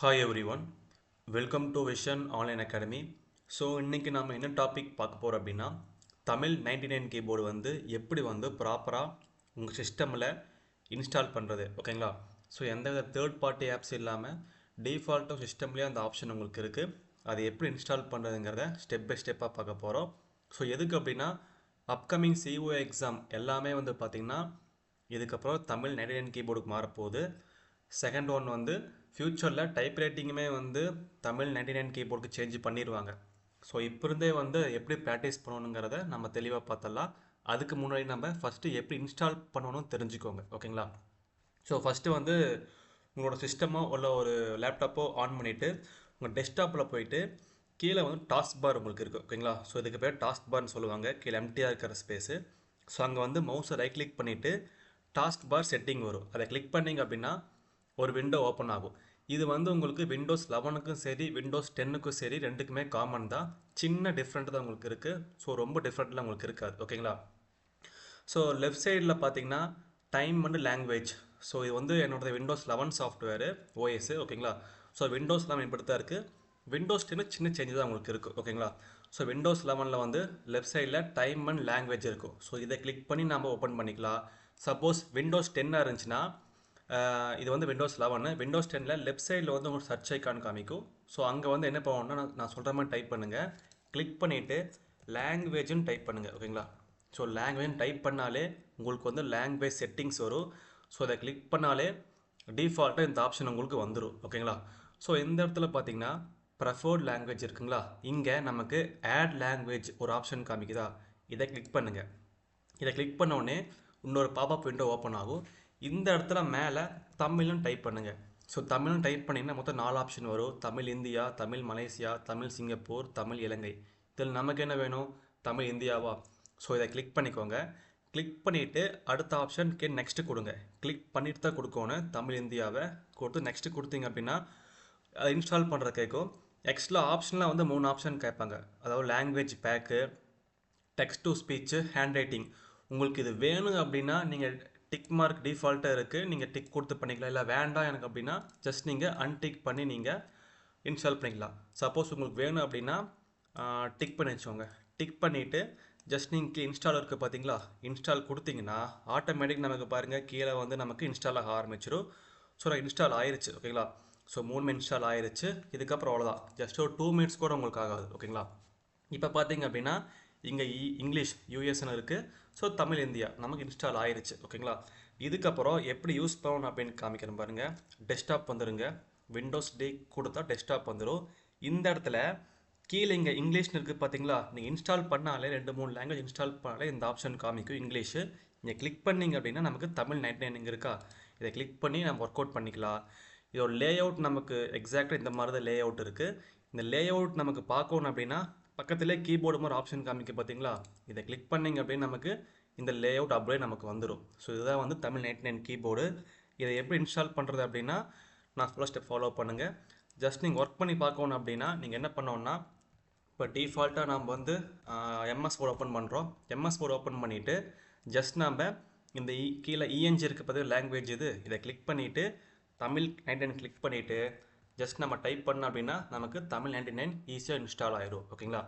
Hi everyone welcome to vision online academy so இன்றைக்கி நம்ம என்ன டாபிக் பார்க்க போகிறோம் அப்படின்னா தமிழ் நைன்டி நைன் கீபோர்டு வந்து எப்படி வந்து ப்ராப்பராக உங்கள் சிஸ்டமில் இன்ஸ்டால் பண்ணுறது ஓகேங்களா ஸோ எந்த வித தேர்ட் பார்ட்டி ஆப்ஸ் இல்லாமல் டிஃபால்ட்டாக சிஸ்டம்லேயே அந்த ஆப்ஷன் உங்களுக்கு இருக்குது அது எப்படி இன்ஸ்டால் பண்ணுறதுங்கிறத ஸ்டெப் பை ஸ்டெப்பாக பார்க்க போகிறோம் ஸோ எதுக்கு அப்படின்னா அப்கமிங் சிஓ எக்ஸாம் எல்லாமே வந்து பார்த்திங்கன்னா இதுக்கப்புறம் தமிழ் நைன்டி நைன் கீபோர்டுக்கு மாறப்போகுது. செகண்ட் ஒன் வந்து ஃப்யூச்சரில் டைப் ரைட்டிங்குமே வந்து தமிழ் நைன்டி நைன் கீபோர்டுக்கு சேஞ்ச் பண்ணிடுவாங்க ஸோ இப்போ இருந்தே வந்து எப்படி ப்ராக்டிஸ் பண்ணணுங்கிறத நம்ம தெளிவாக பார்த்தலாம் அதுக்கு முன்னாடி நம்ம ஃபஸ்ட்டு எப்படி இன்ஸ்டால் பண்ணணும் தெரிஞ்சுக்கோங்க. ஓகேங்களா? ஸோ ஃபஸ்ட்டு வந்து உங்களோட சிஸ்டமோ உள்ள ஒரு லேப்டாப்போ ஆன் பண்ணிவிட்டு உங்கள் டெஸ்க்டாப்பில் போயிட்டு கீழே வந்து டாஸ்க் பார் உங்களுக்கு இருக்குது ஓகேங்களா? ஸோ இதுக்கு பேர் டாஸ்க் பார்னு சொல்லுவாங்க. கீழே எம்டியாக இருக்கிற ஸ்பேஸு ஸோ அங்கே வந்து மவுஸை ரைட் கிளிக் பண்ணிவிட்டு டாஸ்க் பார் செட்டிங் வரும். அதை கிளிக் பண்ணிங்க அப்படின்னா ஒரு விண்டோ ஓப்பன் ஆகும். இது வந்து உங்களுக்கு விண்டோஸ் லெவனுக்கும் சரி விண்டோஸ் டென்னுக்கும் சரி ரெண்டுக்குமே காமன் தான். சின்ன டிஃப்ரெண்ட் தான் உங்களுக்கு இருக்குது ஸோ ரொம்ப டிஃப்ரெண்ட்லாம் உங்களுக்கு இருக்காது. ஓகேங்களா ஸோ லெஃப்ட் சைடில் பார்த்தீங்கன்னா டைம் அண்ட் லாங்குவேஜ் ஸோ இது வந்து என்னோடய விண்டோஸ் லெவன் சாஃப்ட்வேரு ஓஎஸ் ஓகேங்களா ஸோ விண்டோஸ் லெவன் மேம்படுத்தா இருக்குது விண்டோஸ் டென்னு சின்ன சேஞ்சஸ் தான் உங்களுக்கு இருக்குது ஓகேங்களா ஸோ விண்டோஸ் லெவனில் வந்து லெஃப்ட் சைடில் டைம் அண்ட் லாங்குவேஜ் இருக்கும். ஸோ இதை கிளிக் பண்ணி நம்ம ஓப்பன் பண்ணிக்கலாம். சப்போஸ் விண்டோஸ் டென்னாக இருந்துச்சுன்னா இது வந்து விண்டோஸ் லெவனு விண்டோஸ் டெனில் லெஃப்ட் சைடில் வந்து உங்களுக்கு சர்ச் ஐக்கான் காமிக்கும். ஸோ அங்கே வந்து என்ன பண்ணணும்னா நான் நான் சொல்கிற மாதிரி டைப் பண்ணுங்கள் கிளிக் பண்ணிவிட்டு லாங்குவேஜ்னு டைப் பண்ணுங்கள் ஓகேங்களா ஸோ லாங்குவேஜ் டைப் பண்ணாலே உங்களுக்கு வந்து லாங்குவேஜ் செட்டிங்ஸ் வரும். ஸோ அதை கிளிக் பண்ணாலே டிஃபால்ட்டாக இந்த ஆப்ஷன் உங்களுக்கு வந்துடும் ஓகேங்களா ஸோ இந்த இடத்துல பார்த்தீங்கன்னா ப்ரெஃபர்ட் லாங்குவேஜ் இருக்குங்களா? இங்கே நமக்கு ஆட் லாங்குவேஜ் ஒரு ஆப்ஷன் காமிக்குதா? இதை கிளிக் பண்ணுங்கள் இதை கிளிக் பண்ணோடனே இன்னொரு பாப்அப் விண்டோ ஓப்பன் ஆகும். இந்த இடத்துல மேலே தமிழ்னு டைப் பண்ணுங்கள் ஸோ தமிழ்னு டைப் பண்ணிங்கன்னா மொத்தம் நாலு ஆப்ஷன் வரும். Tamil India Tamil Malaysia Tamil Singapore Tamil Ilangai. இதில் நமக்கு என்ன வேணும்? தமிழ் இந்தியாவா? ஸோ இதை கிளிக் பண்ணிக்கோங்க. கிளிக் பண்ணிவிட்டு அடுத்த ஆப்ஷனுக்கு நெக்ஸ்ட்டு கொடுங்க. கிளிக் பண்ணிட்டு தான் கொடுக்கணும் தமிழ் இந்தியாவை. கொடுத்து நெக்ஸ்ட்டு கொடுத்தீங்க அப்படின்னா அதை இன்ஸ்டால் பண்ணுற கேட்கும். எக்ஸ்ட்ரா ஆப்ஷன்லாம் வந்து மூணு ஆப்ஷன் கேட்பாங்க. அதாவது language pack text to speech handwriting உங்களுக்கு இது வேணும் அப்படின்னா நீங்கள் டிக் மார்க் டிஃபால்ட்டாக இருக்குது நீங்கள் டிக் கொடுத்து பண்ணிக்கலாம். இல்லை வேண்டாம் எனக்கு அப்படின்னா ஜஸ்ட் நீங்கள் அன்டிக் பண்ணி நீங்கள் இன்ஸ்டால் பண்ணிக்கலாம். சப்போஸ் உங்களுக்கு வேணும் அப்படின்னா டிக் பண்ணி வச்சுக்கோங்க. டிக் பண்ணிவிட்டு ஜஸ்ட் நீங்கள் இன்ஸ்டால் இருக்குது பார்த்தீங்களா இன்ஸ்டால் கொடுத்தீங்கன்னா ஆட்டோமேட்டிக் நமக்கு பாருங்கள் கீழே வந்து நமக்கு இன்ஸ்டால் ஆக ஆரம்பிச்சிடும் ஸோ இன்ஸ்டால் ஆயிடுச்சு ஓகேங்களா ஸோ மூணு இன்ஸ்டால் ஆயிடுச்சு இதுக்கப்புறம் அவ்வளோதான் ஜஸ்ட் ஒரு டூ மினிட்ஸ் கூட உங்களுக்கு ஆகாது ஓகேங்களா இப்போ பார்த்தீங்க அப்படின்னா இங்கே இங்கிலீஷ் யூஎஸ்னு இருக்குது ஸோ தமிழ் இந்தியா நமக்கு இன்ஸ்டால் ஆயிருச்சு. ஓகேங்களா இதுக்கப்புறம் எப்படி யூஸ் பண்ணணும் அப்படின்னு காமிக்கிறேன் பாருங்கள் டெஸ்க்டாப் வந்துடுங்க விண்டோஸ் டே கொடுத்தா டெஸ்க்டாப் வந்துடும் இந்த இடத்துல கீழே இங்கே இங்கிலீஷ்னு இருக்குது பார்த்தீங்களா நீங்கள் இன்ஸ்டால் பண்ணாலே ரெண்டு மூணு லாங்குவேஜ் இன்ஸ்டால் பண்ணாலே இந்த ஆப்ஷன் காமிக்கும். இங்கிலீஷு. நீங்கள் கிளிக் பண்ணிங்க அப்படின்னா நமக்கு தமிழ் நைன்டி நைன் இங்கே இருக்கா? இதை கிளிக் பண்ணி நம்ம ஒர்க் அவுட் பண்ணிக்கலாம். இதோட லே அவுட் நமக்கு எக்ஸாக்டாக இந்த மாதிரி தான் லே அவுட் இருக்குது இந்த லே அவுட் நமக்கு பார்க்கணும் அப்படின்னா பக்கத்திலே கீபோர்டு மாதிரி ஆப்ஷன் காமிக்க பார்த்தீங்களா இதை கிளிக் பண்ணிங்க அப்படின்னு நமக்கு இந்த லே அவுட் அப்படியே நமக்கு வந்துடும் ஸோ இதுதான் வந்து தமிழ் நைட் நைன் கீபோர்டு இதை எப்படி இன்ஸ்டால் பண்ணுறது அப்படின்னா நான் ஃபுல்லாக ஸ்டெப் ஃபாலோ பண்ணுங்கள் ஜஸ்ட் நீங்கள் ஒர்க் பண்ணி பார்க்கணும் அப்படின்னா நீங்கள் என்ன பண்ணோன்னா இப்போ டிஃபால்ட்டாக நாம் வந்து எம்எஸ் போர்டு ஓப்பன் பண்ணுறோம் எம்எஸ் போர்டு ஓப்பன் பண்ணிவிட்டு ஜஸ்ட் நாம் இந்த இ கீழே இஎன்ஜி இருக்க பார்த்து லாங்குவேஜ் இது இதை கிளிக் பண்ணிவிட்டு தமிழ் நைன்டி நைன் கிளிக் பண்ணிவிட்டு ஜஸ்ட் நம்ம டைப் பண்ணோம் அப்படின்னா நமக்கு தமிழ் நைன்டி நைன் ஈஸியாக இன்ஸ்டால் ஆயிடும் ஓகேங்களா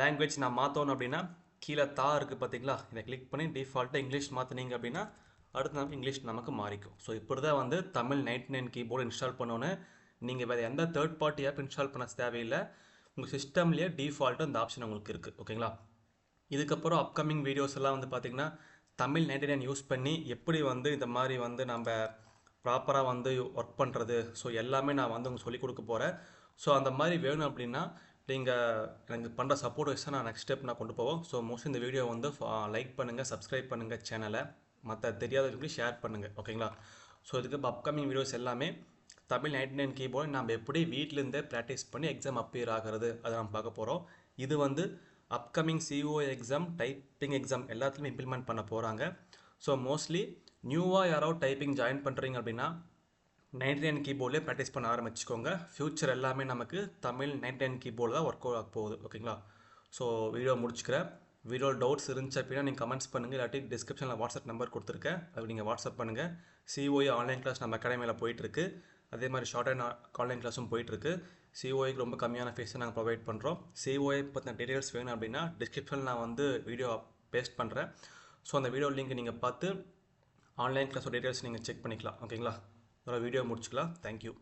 லாங்குவேஜ் நான் மாற்றணும் அப்படின்னா கீழே தா இருக்குது பார்த்தீங்களா இதை கிளிக் பண்ணி டிஃபால்ட்டாக இங்கிலீஷ் மாற்றினீங்க அப்படின்னா அடுத்து நமக்கு இங்கிலீஷ் நமக்கு மாறிக்கும். ஸோ இப்படி தான் வந்து Tamil ninety nine keyboard install பண்ணோன்னு நீங்கள் வேறு எந்த தேர்ட் பார்ட்டி ஆப் இன்ஸ்டால் பண்ண தேவையில்லை. உங்கள் சிஸ்டம்லேயே டிஃபால்ட்டாக இந்த ஆப்ஷன் உங்களுக்கு இருக்குது ஓகேங்களா இதுக்கப்புறம் அப்கமிங் வீடியோஸ் எல்லாம் வந்து பார்த்திங்கன்னா தமிழ் நைன்டி நைன் யூஸ் பண்ணி எப்படி வந்து இந்த மாதிரி வந்து நம்ம ப்ராப்பராக வந்து ஒர்க் பண்ணுறது ஸோ எல்லாமே நான் வந்து உங்களுக்கு சொல்லிக் கொடுக்க போகிறேன் ஸோ அந்த மாதிரி வேணும் அப்படின்னா நீங்கள் எனக்கு பண்ணுற சப்போர்ட் வச்சு நான் நெக்ஸ்ட் ஸ்டெப் நான் கொண்டு போவோம். ஸோ மோஸ்ட்லி இந்த வீடியோ வந்து லைக் பண்ணுங்கள் சப்ஸ்கிரைப் பண்ணுங்கள் சேனலை மற்ற தெரியாதவங்களுக்கு ஷேர் பண்ணுங்கள் ஓகேங்களா ஸோ இதுக்கு அப்கமிங் வீடியோஸ் எல்லாமே தமிழ் நைன்டி நைன் கீபோர்டு நம்ம எப்படி வீட்டிலேருந்தே ப்ராக்டிஸ் பண்ணி எக்ஸாம் அப்பியர் ஆகிறது அதை நம்ம பார்க்க போகிறோம் இது வந்து upcoming CO exam typing exam எல்லாத்துலேயும் இம்ப்ளிமெண்ட் பண்ண போகிறாங்க ஸோ மோஸ்ட்லி நியூவாக யாராவது டைப்பிங் ஜாயின் பண்ணுறீங்க அப்படின்னா நைன்டி நைன் கீபோர்ட்லேயே ப்ராக்டிஸ் பண்ண ஆரம்பிச்சுக்கோங்க. ஃப்யூச்சர் எல்லாமே நமக்கு தமிழ் நைன்டி நைன் கீபோர்டு தான் ஒர்க் அவுட் போகுது ஓகேங்களா ஸோ வீடியோ முடிச்சுக்கிறேன். வீடியோ டவுட்ஸ் இருந்துச்சு அப்படின்னா நீங்கள் கமெண்ட்ஸ் பண்ணுங்கள் இல்லாட்டி டிஸ்கிரிப்ஷனில் வாட்ஸ்அப் நம்பர் கொடுத்துருக்கேன். அது நீங்கள் வாட்ஸ்அப் பண்ணுங்கள் சிஓஏ ஆன்லைன் கிளாஸ் நம்ம அகாடமியில் போயிட்டுருக்கு. அதே மாதிரி ஷார்ட் அண்ட் ஆன்லைன் கிளாஸும் போயிட்டுருக்கு. சிஓஏக்கு ரொம்ப கம்மியான ஃபீஸை நாங்கள் ப்ரொவைட் பண்ணுறோம் சிஓஏ பற்றின டீட்டெயில்ஸ் வேணும் அப்படின்னா டிஸ்கிரிப்ஷனில் நான் வந்து வீடியோ பேஸ்ட் பண்ணுறேன் ஸோ அந்த வீடியோ லிங்க் நீங்கள் பார்த்து ஆன்லைன் கிளாஸோட டீட்டெயில்ஸ் நீங்கள் செக் பண்ணிக்கலாம். ஓகேங்களா வீடியோ முடிச்சுக்கலாம். தேங்க்யூ